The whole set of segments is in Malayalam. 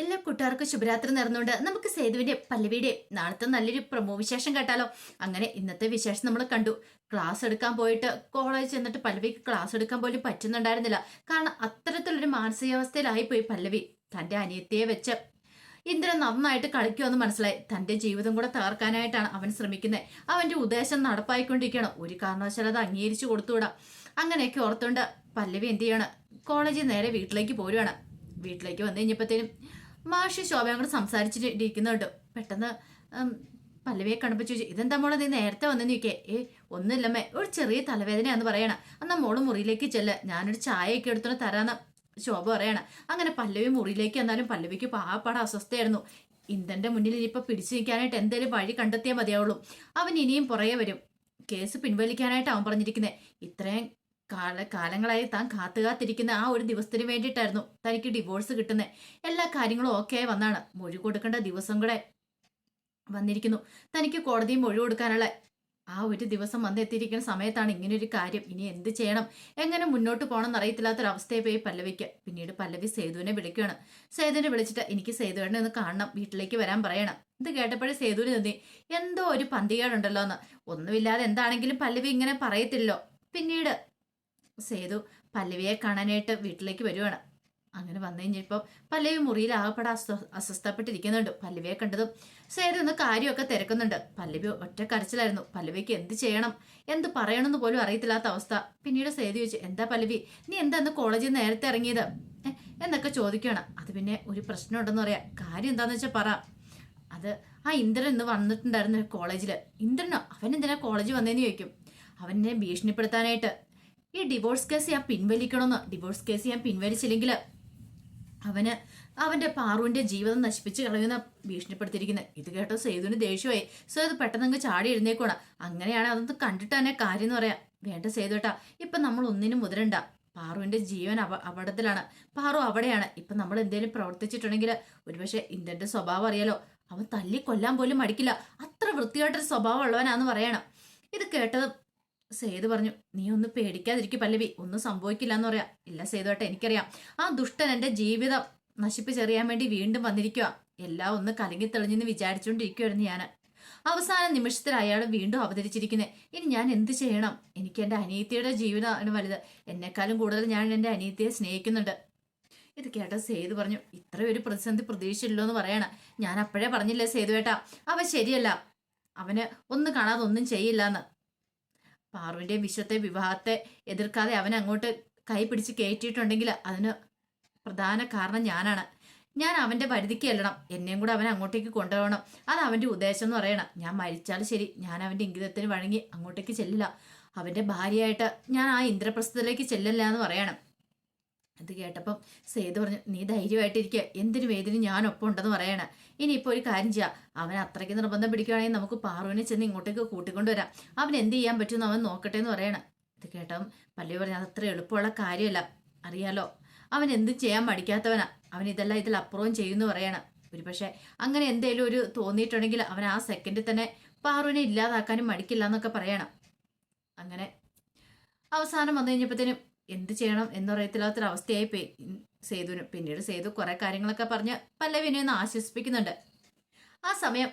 എല്ലാ കൂട്ടുകാർക്കും ശുഭരാത്രി നേർന്നുകൊണ്ട് നമുക്ക് സേതുവിന്റെ പല്ലവിയുടെ നാളത്തെ നല്ലൊരു പ്രമോ വിശേഷം കേട്ടാലോ? അങ്ങനെ ഇന്നത്തെ വിശേഷം നമ്മൾ കണ്ടു. ക്ലാസ് എടുക്കാൻ പോയിട്ട് കോളേജ് ചെന്നിട്ട് പല്ലവിക്ക് ക്ലാസ് എടുക്കാൻ പോലും പറ്റുന്നുണ്ടായിരുന്നില്ല. കാരണം അത്തരത്തിലൊരു മാനസികാവസ്ഥയിലായി പോയി പല്ലവി. തന്റെ അനിയത്തിയെ വെച്ച് ഇന്ദ്രൻ നന്നായിട്ട് കളിക്കുമെന്ന് മനസ്സിലായി. തന്റെ ജീവിതം കൂടെ തകർക്കാനായിട്ടാണ് അവൻ ശ്രമിക്കുന്നത് അവന്റെ ഉദ്ദേശം നടപ്പായിക്കൊണ്ടിരിക്കണം ഒരു കാരണവശാലും അത് അംഗീകരിച്ചു കൊടുത്തുവിടാം. അങ്ങനെയൊക്കെ ഓർത്തുകൊണ്ട് പല്ലവി എന്ത് ചെയ്യാണ്? കോളേജിൽ നേരെ വീട്ടിലേക്ക് പോരുവാണ്. വീട്ടിലേക്ക് വന്നു കഴിഞ്ഞപ്പോഴത്തേനും മാഷി ശോഭയോട് സംസാരിച്ചിട്ടിരിക്കുന്നുണ്ട്. പെട്ടെന്ന് പല്ലവിയെ കണ്ടപ്പോൾ ചോദിച്ചു ഇതെന്താ മോളെ നീ നേരത്തെ വന്നെന്ന് ചോദിക്കേ ഏ ഒന്നുമില്ലമ്മേ ഒരു ചെറിയ തലവേദനയാന്ന് പറയണ. അന്നാ മോൾ മുറിയിലേക്ക് ചെല്ല. ഞാനൊരു ചായയൊക്കെ എടുത്തോണ്ട് തരാന്ന് ശോഭ പറയണ. അങ്ങനെ പല്ലവി മുറിയിലേക്ക് വന്നാലും പല്ലവിക്ക് പാപ്പാട അസ്വസ്ഥയായിരുന്നു. ഇന്ദന്റെ മുന്നിൽ ഇനിയിപ്പോൾ പിടിച്ചു നിൽക്കാനായിട്ട് എന്തേലും വഴി കണ്ടെത്തിയേ മതിയാവുള്ളൂ. അവൻ ഇനിയും പുറകെ വരും. കേസ് പിൻവലിക്കാനായിട്ട് അവൻ പറഞ്ഞിരിക്കുന്നത് ഇത്രയും കാല കാലങ്ങളായി താൻ കാത്തുകാത്തിരിക്കുന്ന ആ ഒരു ദിവസത്തിന് വേണ്ടിയിട്ടായിരുന്നു തനിക്ക് ഡിവോഴ്സ് കിട്ടുന്നത് എല്ലാ കാര്യങ്ങളും ഓക്കെ വന്നാണ്. മൊഴി കൊടുക്കേണ്ട ദിവസം കൂടെ വന്നിരിക്കുന്നു. തനിക്ക് കോടതിയിൽ മൊഴി കൊടുക്കാനുള്ള ആ ഒരു ദിവസം വന്നെത്തിയിരിക്കുന്ന സമയത്താണ് ഇങ്ങനൊരു കാര്യം. ഇനി എന്ത് ചെയ്യണം? എങ്ങനെ മുന്നോട്ട് പോകണം എന്നറിയത്തില്ലാത്തൊരവസ്ഥയെ പോയി പല്ലവിക്ക്. പിന്നീട് പല്ലവി സേതുവിനെ വിളിക്കുകയാണ്. സേതുവിനെ വിളിച്ചിട്ട് എനിക്ക് സേതുവിനെ ഒന്ന് കാണണം വീട്ടിലേക്ക് വരാൻ പറയണം. ഇത് കേട്ടപ്പോഴേ സേതുവിന് തോന്നി എന്തോ ഒരു പന്തികേടുണ്ടല്ലോ എന്ന് ഒന്നുമില്ലാതെ എന്താണെങ്കിലും പല്ലവി ഇങ്ങനെ പറയത്തില്ലോ പിന്നീട് സേതു പല്ലവിയെ കാണാനായിട്ട് വീട്ടിലേക്ക് വരുവാണ്. അങ്ങനെ വന്നു കഴിഞ്ഞപ്പോൾ പല്ലവി മുറിയിൽ ആകപ്പെടെ അസ്വ അസ്വസ്ഥപ്പെട്ടിരിക്കുന്നുണ്ട്. പല്ലവിയെ കണ്ടതും സേതു ഒന്ന് കാര്യമൊക്കെ തിരക്കുന്നുണ്ട്. പല്ലവി ഒറ്റ കരച്ചിലായിരുന്നു. പല്ലവിക്ക് എന്ത് ചെയ്യണം? എന്ത് പറയണമെന്ന് പോലും അറിയത്തില്ലാത്ത അവസ്ഥ. പിന്നീട് സേതു ചോദിച്ചു എന്താ പല്ലവി? നീ എന്താന്ന് കോളേജിൽ നേരത്തെ ഇറങ്ങിയത്? എന്നൊക്കെ ചോദിക്കുകയാണ് അത് പിന്നെ ഒരു പ്രശ്നം ഉണ്ടെന്ന് പറയാം. കാര്യം എന്താന്ന് വെച്ചാൽ പറ. അത് ആ ഇന്ദ്രൻ ഇന്ന് വന്നിട്ടുണ്ടായിരുന്നു കോളേജിൽ ഇന്ദ്രനോ? അവൻ എന്തിനാ കോളേജിൽ വന്നേന്ന് ചോദിക്കും. അവനെ ഭീഷണിപ്പെടുത്താനായിട്ട് ഈ ഡിവോഴ്സ് കേസ് ഞാൻ പിൻവലിക്കണമെന്ന്. ഡിവോഴ്സ് കേസ് ഞാൻ പിൻവലിച്ചില്ലെങ്കിൽ അവന് അവന്റെ പാറുവിന്റെ ജീവിതം നശിപ്പിച്ച് കളയുന്ന ഭീഷണിപ്പെടുത്തിയിരിക്കുന്നത്. ഇത് കേട്ടോ സേതുവിന് ദേഷ്യമായി. സോ സേതു പെട്ടെന്ന് ചാടി എഴുന്നേക്കോണം അങ്ങനെയാണ് അതൊന്ന് കണ്ടിട്ട് തന്നെ കാര്യം എന്ന് പറയാം. വേണ്ട സേതുട്ടാ ഇപ്പം നമ്മൾ ഒന്നിനും മുതിരണ്ട പാറുവിന്റെ ജീവൻ അപ അപകടത്തിലാണ് പാറു അവിടെയാണ്. ഇപ്പം നമ്മൾ എന്തെങ്കിലും പ്രവർത്തിച്ചിട്ടുണ്ടെങ്കിൽ ഒരുപക്ഷെ ഇന്ദ്രന്റെ സ്വഭാവം അറിയാലോ. അവൻ തല്ലി കൊല്ലാൻ പോലും മടിക്കില്ല. അത്ര വൃത്തിയായിട്ടൊരു സ്വഭാവം ഉള്ളവനാന്ന് പറയണം. ഇത് കേട്ടത് സേതു പറഞ്ഞു നീ ഒന്ന് പേടിക്കാതിരിക്കും പല്ലവി ഒന്നും സംഭവിക്കില്ല എന്ന് പറയാ. ഇല്ല സേതുവേട്ട എനിക്കറിയാം. ആ ദുഷ്ടൻ എന്റെ ജീവിതം നശിപ്പിച്ചെറിയാൻ വേണ്ടി വീണ്ടും വന്നിരിക്കുക എല്ലാം ഒന്ന് കലങ്ങി തെളിഞ്ഞെന്ന് വിചാരിച്ചുകൊണ്ടിരിക്കുവായിരുന്നു ഞാൻ അവസാന നിമിഷത്തിൽ അയാൾ വീണ്ടും അവതരിച്ചിരിക്കുന്നത് ഇനി ഞാൻ എന്ത് ചെയ്യണം? എനിക്ക് എന്റെ അനിയത്തിയുടെ ജീവിതമാണ് വലുത്. എന്നെക്കാളും കൂടുതൽ ഞാൻ എന്റെ അനിയത്തിയെ സ്നേഹിക്കുന്നുണ്ട്. ഇത് കേട്ട സേതു പറഞ്ഞു ഇത്ര ഒരു പ്രതിസന്ധി പ്രതീക്ഷയില്ലോ എന്ന് പറയണ. ഞാൻ അപ്പോഴേ പറഞ്ഞില്ലേ സേതുവേട്ടാ അവ ശരിയല്ല. അവന് ഒന്നും കാണാതെ ഒന്നും ചെയ്യില്ല എന്ന് പാറുവിന്റെ വിശ്വത്തെ വിവാഹത്തെ എതിർക്കാതെ അവൻ അങ്ങോട്ട് കൈ പിടിച്ച് കയറ്റിയിട്ടുണ്ടെങ്കിൽ അതിന് പ്രധാന കാരണം ഞാനാണ്. ഞാൻ അവന്റെ പരിധിക്ക് എല്ലണം എന്നെയും കൂടെ അവൻ അങ്ങോട്ടേക്ക് കൊണ്ടുപോകണം. അത് അവന്റെ ഉദ്ദേശം എന്ന് പറയണം. ഞാൻ മരിച്ചാലും ശരി. ഞാൻ അവന്റെ ഇംഗിതത്തിന് വഴങ്ങി അങ്ങോട്ടേക്ക് ചെല്ലില്ല. അവന്റെ ഭാര്യയായിട്ട് ഞാൻ ആ ഇന്ദ്രപ്രസ്ഥത്തിലേക്ക് ചെല്ലില്ല എന്ന് പറയണം. ഇത് കേട്ടപ്പം സേതു പറഞ്ഞു നീ ധൈര്യമായിട്ടിരിക്കുക എന്തിനു വേദിന് ഞാൻ ഒപ്പം ഉണ്ടെന്ന് പറയണ. ഇനിയിപ്പോൾ ഒരു കാര്യം ചെയ്യാം. അവൻ അത്രയ്ക്ക് നിർബന്ധം പിടിക്കുകയാണെങ്കിൽ നമുക്ക് പാറുവിനെ ചെന്ന് ഇങ്ങോട്ടേക്ക് കൂട്ടിക്കൊണ്ടുവരാം. അവൻ എന്ത് ചെയ്യാൻ പറ്റുമെന്ന് അവൻ നോക്കട്ടെ എന്ന് പറയണം. ഇത് കേട്ടവൻ പള്ളി പറഞ്ഞു അത് അത്ര എളുപ്പമുള്ള കാര്യമല്ല. അറിയാലോ. അവൻ എന്ത് ചെയ്യാൻ മടിക്കാത്തവനാ. അവൻ ഇതെല്ലാം ഇതിൽ അപ്പുറവും ചെയ്യുമെന്ന് പറയണം. ഒരു പക്ഷേ അങ്ങനെ എന്തേലും ഒരു തോന്നിയിട്ടുണ്ടെങ്കിൽ അവൻ ആ സെക്കൻഡിൽ തന്നെ പാറുവിനെ ഇല്ലാതാക്കാനും മടിക്കില്ല എന്നൊക്കെ പറയണം. അങ്ങനെ അവസാനം വന്നു കഴിഞ്ഞപ്പോഴത്തേനും എന്ത് ചെയ്യണം എന്നറിയത്തില്ലാത്തൊരവസ്ഥയായി ഉം സേതുവിന് പിന്നീട് സേതു കുറെ കാര്യങ്ങളൊക്കെ പറഞ്ഞ് പല്ലവിനെ ഒന്ന് ആശ്വസിപ്പിക്കുന്നുണ്ട്. ആ സമയം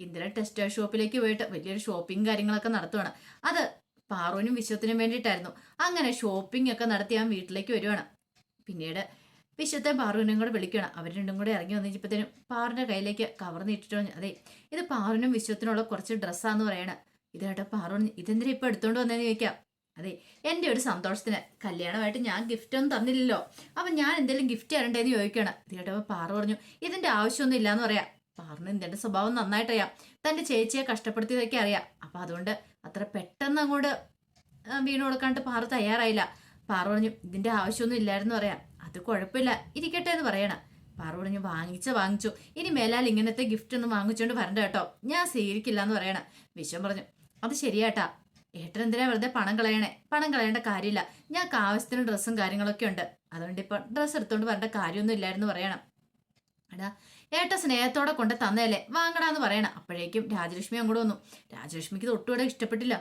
ഇന്ദിര ടെക്സ്റ്റൈൽ ഷോപ്പിലേക്ക് പോയിട്ട് വലിയൊരു ഷോപ്പിംഗ് കാര്യങ്ങളൊക്കെ നടത്തുവാണ്. അത് പാറുവിനും വിശ്വത്തിനും വേണ്ടിയിട്ടായിരുന്നു. അങ്ങനെ ഷോപ്പിംഗ് ഒക്കെ നടത്തി അവൻ വീട്ടിലേക്ക് വരുവാണ്. പിന്നീട് വിശ്വത്തെ പാറുവിനും കൂടെ വിളിക്കണം അവർ രണ്ടും കൂടെ ഇറങ്ങി വന്നിച്ചപ്പോഴത്തേനും പാറിന്റെ കയ്യിലേക്ക് കവർ നീട്ടിട്ട് അതെ ഇത് പാറുവിനും വിശ്വത്തിനുള്ള കുറച്ച് ഡ്രസ്സാന്ന് പറയണ. ഇതായിട്ട് പാറുവിന് ഇതെന്തിനാ ഇപ്പൊ എടുത്തോണ്ട് വന്നേന്ന് ചോദിക്കാം. അതെ എന്റെ ഒരു സന്തോഷത്തിന് കല്യാണമായിട്ട് ഞാൻ ഗിഫ്റ്റ് ഒന്നും തന്നില്ലല്ലോ. അപ്പം ഞാൻ എന്തെങ്കിലും ഗിഫ്റ്റ് തരണ്ടേന്ന് ചോദിക്കണം. കേട്ടപ്പോൾ പാറു പറഞ്ഞു ഇതിന്റെ ആവശ്യമൊന്നും ഇല്ലാന്ന് പറയാം. പാറിന് ഇതിന്റെ സ്വഭാവം നന്നായിട്ടറിയാം. തന്റെ ചേച്ചിയെ കഷ്ടപ്പെടുത്തിയതൊക്കെ അറിയാം. അപ്പം അതുകൊണ്ട് അത്ര പെട്ടെന്ന് അങ്ങോട്ട് വീണു കൊടുക്കാണ്ട് പാറു തയ്യാറായില്ല. പാറു പറഞ്ഞു ഇതിന്റെ ആവശ്യമൊന്നും ഇല്ലായിരുന്നു പറയാം. അത് കുഴപ്പമില്ല. ഇരിക്കട്ടെ എന്ന് പറയണം. പാറു പറഞ്ഞു വാങ്ങിച്ച വാങ്ങിച്ചു. ഇനി മേലാൽ ഇങ്ങനത്തെ ഗിഫ്റ്റ് ഒന്നും വാങ്ങിച്ചുകൊണ്ട് വരണ്ട കേട്ടോ. ഞാൻ സ്വീകരിക്കില്ല എന്ന് പറയണം. വിശ്വം പറഞ്ഞു അത് ശരിയാട്ടാ. ഏട്ടൻ എന്തിനാ വെറുതെ പണം കളയണേ? പണം കളയേണ്ട കാര്യമില്ല. ഞങ്ങൾക്ക് ആവശ്യത്തിന് ഡ്രസ്സും കാര്യങ്ങളൊക്കെ ഉണ്ട്. അതുകൊണ്ട് ഇപ്പൊ ഡ്രസ്സ് എടുത്തോണ്ട് വരേണ്ട കാര്യമൊന്നും ഇല്ലായിരുന്നു പറയണം. എടാ ഏട്ട സ്നേഹത്തോടെ കൊണ്ട് തന്നേലേ വാങ്ങടാന്ന് പറയണം. അപ്പോഴേക്കും രാജലക്ഷ്മി അങ്ങോട്ട് വന്നു. രാജലക്ഷ്മിക്ക് തൊട്ടുകൂടെ ഇഷ്ടപ്പെട്ടില്ല.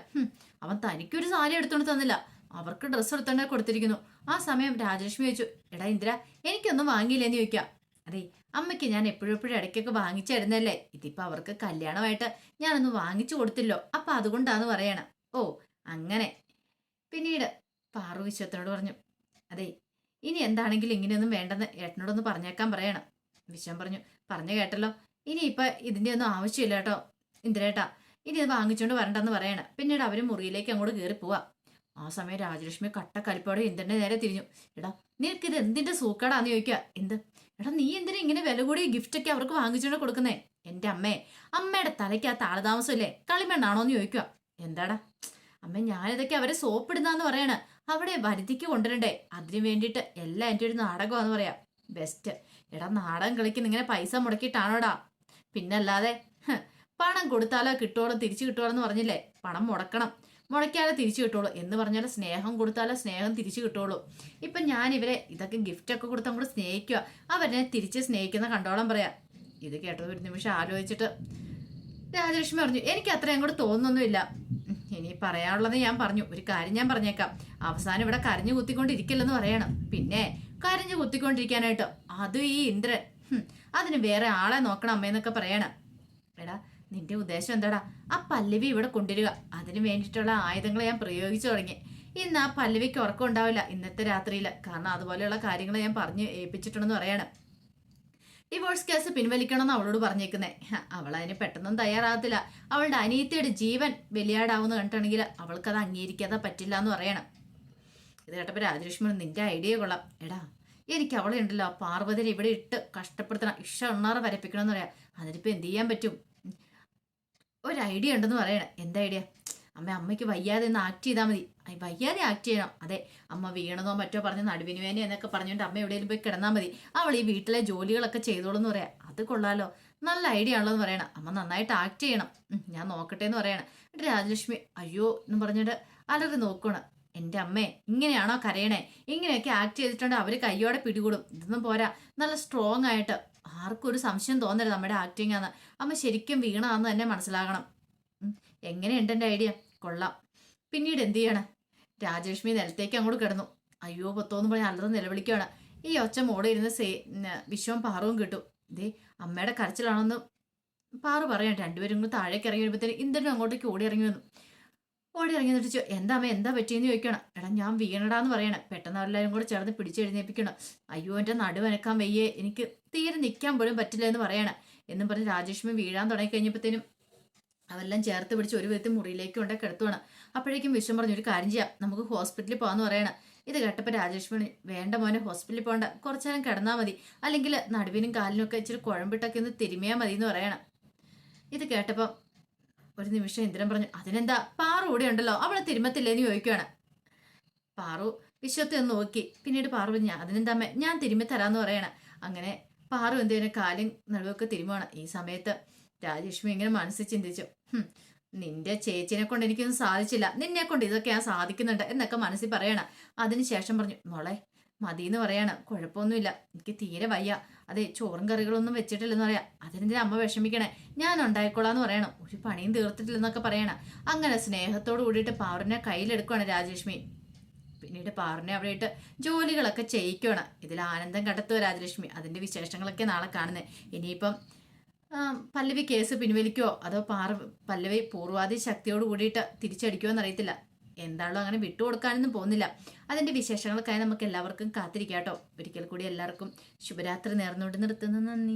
അവൻ തനിക്കൊരു സാരി എടുത്തോണ്ട് തന്നില്ല. അവർക്ക് ഡ്രസ്സ് എടുത്തോണ്ട് കൊടുത്തിരിക്കുന്നു. ആ സമയം രാജലക്ഷ്മി ചോദിച്ചു എടാ ഇന്ദിര എനിക്കൊന്നും വാങ്ങിയില്ലെന്ന് ചോദിക്കാം. അതെ അമ്മയ്ക്ക് ഞാൻ എപ്പോഴും എപ്പോഴും ഇടയ്ക്കൊക്കെ വാങ്ങിച്ചിരുന്നല്ലേ ഇതിപ്പോ അവർക്ക് കല്യാണമായിട്ട് ഞാനൊന്നും വാങ്ങിച്ചു കൊടുത്തില്ലോ. അപ്പൊ അതുകൊണ്ടാന്ന് പറയണം. ഓ അങ്ങനെ. പിന്നീട് പാറു വിശ്വത്തിനോട് പറഞ്ഞു അതെ ഇനി എന്താണെങ്കിലും ഇങ്ങനെയൊന്നും വേണ്ടെന്ന് ഏട്ടനോടൊന്ന് പറഞ്ഞേക്കാൻ പറയണം. വിശ്വം പറഞ്ഞു പറഞ്ഞു കേട്ടല്ലോ. ഇനി ഇപ്പൊ ഇതിന്റെ ഒന്നും ആവശ്യമില്ല കേട്ടോ ഇന്ദിരേട്ടാ. ഇനി ഇത് വാങ്ങിച്ചുകൊണ്ട് വരണ്ടെന്ന് പറയണം. പിന്നീട് അവർ മുറിയിലേക്ക് അങ്ങോട്ട് കയറി പോവാ. ആ സമയം രാജലക്ഷ്മി കട്ടക്കലിപ്പോടെ ഇന്ദ്രന്റെ നേരെ തിരിഞ്ഞു. എടാ നിനക്ക് ഇത് എന്തിന്റെ സൂക്കടാന്ന് ചോദിക്കുക എന്ത്? എടാ നീ എന്തിനാ ഇങ്ങനെ വില കൂടി ഗിഫ്റ്റ് ഒക്കെ അവർക്ക് വാങ്ങിച്ചുകൊണ്ട് കൊടുക്കുന്നേ? എന്റെ അമ്മേ അമ്മയുടെ തലയ്ക്ക് ആ താളതാമസമില്ലേ കളിമണ്ണാണോന്ന് ചോദിക്കുക എന്താടാ? അമ്മ ഞാനിതൊക്കെ അവരെ സോപ്പിടുന്നാന്ന് പറയണ. അവിടെ വരുതിക്ക് കൊണ്ടുവരണ്ടേ? അതിനു വേണ്ടിയിട്ട് എല്ലാം എന്റെ ഒരു നാടകമാന്ന് പറയാം. ബെസ്റ്റ് എടാ നാടകം കളിക്കുന്ന ഇങ്ങനെ പൈസ മുടക്കിയിട്ടാണോടാ? പിന്നല്ലാതെ പണം കൊടുത്താലോ കിട്ടുവോളൂ തിരിച്ചു കിട്ടുവോളൂ എന്ന് പറഞ്ഞില്ലേ? പണം മുടക്കണം. മുടക്കിയാലേ തിരിച്ചു കിട്ടുള്ളൂ എന്ന് പറഞ്ഞാൽ സ്നേഹം കൊടുത്താലോ സ്നേഹം തിരിച്ചു കിട്ടുള്ളൂ ഇപ്പൊ ഞാൻ ഇവരെ ഇതൊക്കെ ഗിഫ്റ്റ് ഒക്കെ കൊടുത്ത് കൂടെ സ്നേഹിക്കുക അവരെ തിരിച്ച് സ്നേഹിക്കുന്ന കണ്ടോളം പറയാം. ഇത് കേട്ടത് ഒരു നിമിഷം ആലോചിച്ചിട്ട് രാജലക്ഷ്മി പറഞ്ഞു എനിക്ക് അത്ര അങ്ങോട്ട് തോന്നുന്നൊന്നുമില്ല. ഇനി പറയാനുള്ളത് ഞാൻ പറഞ്ഞു ഒരു കാര്യം ഞാൻ പറഞ്ഞേക്കാം. അവസാനം ഇവിടെ കരഞ്ഞു കുത്തിക്കൊണ്ടിരിക്കില്ലെന്ന് പറയണം. പിന്നെ കരഞ്ഞു കുത്തിക്കൊണ്ടിരിക്കാനായിട്ട് അതും ഈ ഇന്ദ്രൻ അതിന് വേറെ ആളെ നോക്കണം അമ്മയെന്നൊക്കെ പറയണം. എടാ നിന്റെ ഉദ്ദേശം എന്താടാ? ആ പല്ലവി ഇവിടെ കൊണ്ടുവരിക. അതിന് വേണ്ടിയിട്ടുള്ള ആയുധങ്ങൾ ഞാൻ പ്രയോഗിച്ചു തുടങ്ങി. ഇന്ന് ആ പല്ലവിക്ക് ഉറക്കം ഉണ്ടാവില്ല ഇന്നത്തെ രാത്രിയിൽ കാരണം അതുപോലെയുള്ള കാര്യങ്ങൾ ഞാൻ പറഞ്ഞ് ഏൽപ്പിച്ചിട്ടുണ്ടെന്ന് പറയണം. ഡിവോഴ്സ് കേസ് പിൻവലിക്കണമെന്ന് അവളോട് പറഞ്ഞേക്കുന്നേ. അവൾ അതിന് പെട്ടെന്നും തയ്യാറാകത്തില്ല. അവളുടെ അനിയത്തിയുടെ ജീവൻ ബലിയാടാവുന്ന കണ്ടിട്ടുണ്ടെങ്കിൽ അവൾക്കത് അംഗീകരിക്കാതെ പറ്റില്ല എന്ന് പറയണം. ഇത് കേട്ടപ്പോൾ രാജലക്ഷ്മി നിന്റെ ഐഡിയ കൊള്ളാം. എടാ എനിക്ക് അവളെ ഉണ്ടല്ലോ. പാർവതിനെ ഇവിടെ ഇട്ട് കഷ്ടപ്പെടുത്തണം. ഇഷ ഉണ്ണാറ് വരപ്പിക്കണമെന്ന് പറയാം. അതിനിപ്പോ എന്ത് ചെയ്യാൻ പറ്റും? ഒരു ഐഡിയ ഉണ്ടെന്ന് പറയണം. എന്താ ഐഡിയ അമ്മ അമ്മയ്ക്ക് വയ്യാതെ ഒന്ന് ആക്ട് ചെയ്താൽ മതി. വയ്യാതെ ആക്ട് ചെയ്യണം. അതെ അമ്മ വീണതോ മറ്റോ പറഞ്ഞ് നടുവിന് വേന എന്നൊക്കെ പറഞ്ഞുകൊണ്ട് അമ്മ എവിടെയെങ്കിലും പോയി കിടന്നാൽ മതി. അവൾ ഈ വീട്ടിലെ ജോലികളൊക്കെ ചെയ്തോളൂ എന്ന് പറയാം. അത് കൊള്ളാലോ. നല്ല ഐഡിയ ആണല്ലോ എന്ന് പറയണം. അമ്മ നന്നായിട്ട് ആക്ട് ചെയ്യണം. ഞാൻ നോക്കട്ടെ എന്ന് പറയണം. എന്നിട്ട് രാജലക്ഷ്മി അയ്യോ എന്ന് പറഞ്ഞിട്ട് അലറി നോക്കണം എന്റെ അമ്മേ ഇങ്ങനെയാണോ കരയണേ? ഇങ്ങനെയൊക്കെ ആക്ട് ചെയ്തിട്ടുണ്ട്. അവർ കയ്യോടെ പിടികൂടും. ഇതൊന്നും പോരാ. നല്ല സ്ട്രോങ് ആയിട്ട്. ആർക്കും ഒരു സംശയം തോന്നരുത് നമ്മുടെ ആക്ടിങ് ആണ് അമ്മ ശരിക്കും വീണാന്ന് തന്നെ മനസ്സിലാകണം. എങ്ങനെയുണ്ട് എന്റെ ഐഡിയ? കൊള്ളാം. പിന്നീട് എന്ത് ചെയ്യണം? രാജലക്ഷ്മി നിലത്തേക്ക് അങ്ങോട്ട് കിടന്നു. അയ്യോ പത്തോന്ന് പറഞ്ഞ് അല്ലറ നിലവിളിക്കുകയാണ്. ഈ ഒച്ച മോടെ ഇരുന്ന് സേ വിശ്വം പാറവും കിട്ടും. ദേ അമ്മയുടെ കരച്ചിലാണെന്ന് പാറു പറയാം രണ്ടുപേരും കൂടി താഴേക്ക് ഇറങ്ങി വരുമ്പോഴത്തേന് ഇന്ദ്രനും അങ്ങോട്ടേക്ക് ഓടി ഇറങ്ങി വന്നു. ഓടി ഇറങ്ങി എന്നിട്ട് ചോ- എന്താ അമ്മ എന്താ പറ്റിയെന്ന് ചോദിക്കണം എടാ ഞാൻ വീണടാന്ന് പറയണം. പെട്ടെന്ന് എല്ലാവരും കൂടെ ചേർന്ന് പിടിച്ചെഴുന്നേപ്പിക്കണം അയ്യോ എന്റെ നടുവനക്കാൻ വയ്യേ. എനിക്ക് തീരെ നിൽക്കാൻ പോലും പറ്റില്ല എന്ന് പറയണം. എന്നും പറഞ്ഞ് രാജേഷ്മി വീഴാൻ തുടങ്ങി കഴിഞ്ഞപ്പോഴത്തേനും അതെല്ലാം ചേർത്ത് പിടിച്ച് ഒരു വിധത്തിൽ മുറിയിലേക്ക് കൊണ്ടേ കിടത്തുവാണ്. അപ്പോഴേക്കും വിശ്വം പറഞ്ഞു ഒരു കാര്യം ചെയ്യാം. നമുക്ക് ഹോസ്പിറ്റലിൽ പോകാന്ന് പറയണം. ഇത് കേട്ടപ്പോൾ രാജേഷ്മണി വേണ്ട മോനെ ഹോസ്പിറ്റലിൽ പോകണ്ട. കുറച്ചു നേരം കിടന്നാൽ മതി. അല്ലെങ്കിൽ നടുവിനും കാലിനും ഒക്കെ ഇച്ചിരി കുഴമ്പിട്ടൊക്കെ ഒന്ന് തിരുമിയാൽ മതി എന്ന് പറയണം. ഇത് കേട്ടപ്പോൾ ഒരു നിമിഷം ഇന്ദ്രൻ പറഞ്ഞു അതിനെന്താ? പാറു കൂടെ ഉണ്ടല്ലോ. അവളെ തിരുമത്തില്ലേന്ന് ചോദിക്കുകയാണ് പാറു വിശ്വത്തെ ഒന്ന് നോക്കി. പിന്നീട് പാറു പറഞ്ഞു അതിനെന്താ അമ്മേ? ഞാൻ തിരുമ്മി തരാന്ന് പറയണം. അങ്ങനെ പാറു എന്തെങ്കിലും കാലും നടുവൊക്കെ തിരുമുവാണ്. ഈ സമയത്ത് രാജലക്ഷ്മി ഇങ്ങനെ മനസ്സിൽ ചിന്തിച്ചു. "ഹും, നിന്റെ ചേച്ചിനെ കൊണ്ട് എനിക്കൊന്നും സാധിച്ചില്ല. നിന്നെ കൊണ്ട് ഇതൊക്കെ ഞാൻ സാധിക്കുന്നുണ്ട് എന്നൊക്കെ മനസ്സിൽ പറയണം. അതിനുശേഷം പറഞ്ഞു മോളെ മതി എന്ന് പറയാണ്. കുഴപ്പമൊന്നുമില്ല. എനിക്ക് തീരെ വയ്യ. അതെ ചോറും കറികളൊന്നും വെച്ചിട്ടില്ലെന്ന് പറയാം. അതിനെന്തിനാ അമ്മ വിഷമിക്കണേ? ഞാൻ ഉണ്ടായിക്കോളാന്ന് പറയണം. ഒരു പണിയും തീർത്തിട്ടില്ലെന്നൊക്കെ പറയണം. അങ്ങനെ സ്നേഹത്തോട് കൂടിയിട്ട് പാറിനെ കയ്യിലെടുക്കുകയാണ് രാജലക്ഷ്മി. പിന്നീട് പാറിനെ അവിടെ ഇട്ട് ജോലികളൊക്കെ ചെയ്യിക്കുകയാണ് ഇതിൽ ആനന്ദം കണ്ടെത്തുക രാജലക്ഷ്മി. അതിന്റെ വിശേഷങ്ങളൊക്കെ നാളെ കാണുന്നത് ഇനിയിപ്പം പല്ലവി കേസ് പിൻവലിക്കുവോ അതോ പാറ പല്ലവി പൂർവാധി ശക്തിയോട് കൂടിയിട്ട് തിരിച്ചടിക്കുമോ എന്നറിയത്തില്ല. എന്താണോ അങ്ങനെ വിട്ടുകൊടുക്കാനൊന്നും പോകുന്നില്ല. അതിന്റെ വിശേഷങ്ങൾക്കായി നമുക്ക് എല്ലാവർക്കും കാത്തിരിക്കാം കേട്ടോ ഒരിക്കൽ കൂടി എല്ലാവർക്കും ശുഭരാത്രി നേർന്നുകൊണ്ട് നിർത്തുന്നു. നന്ദി.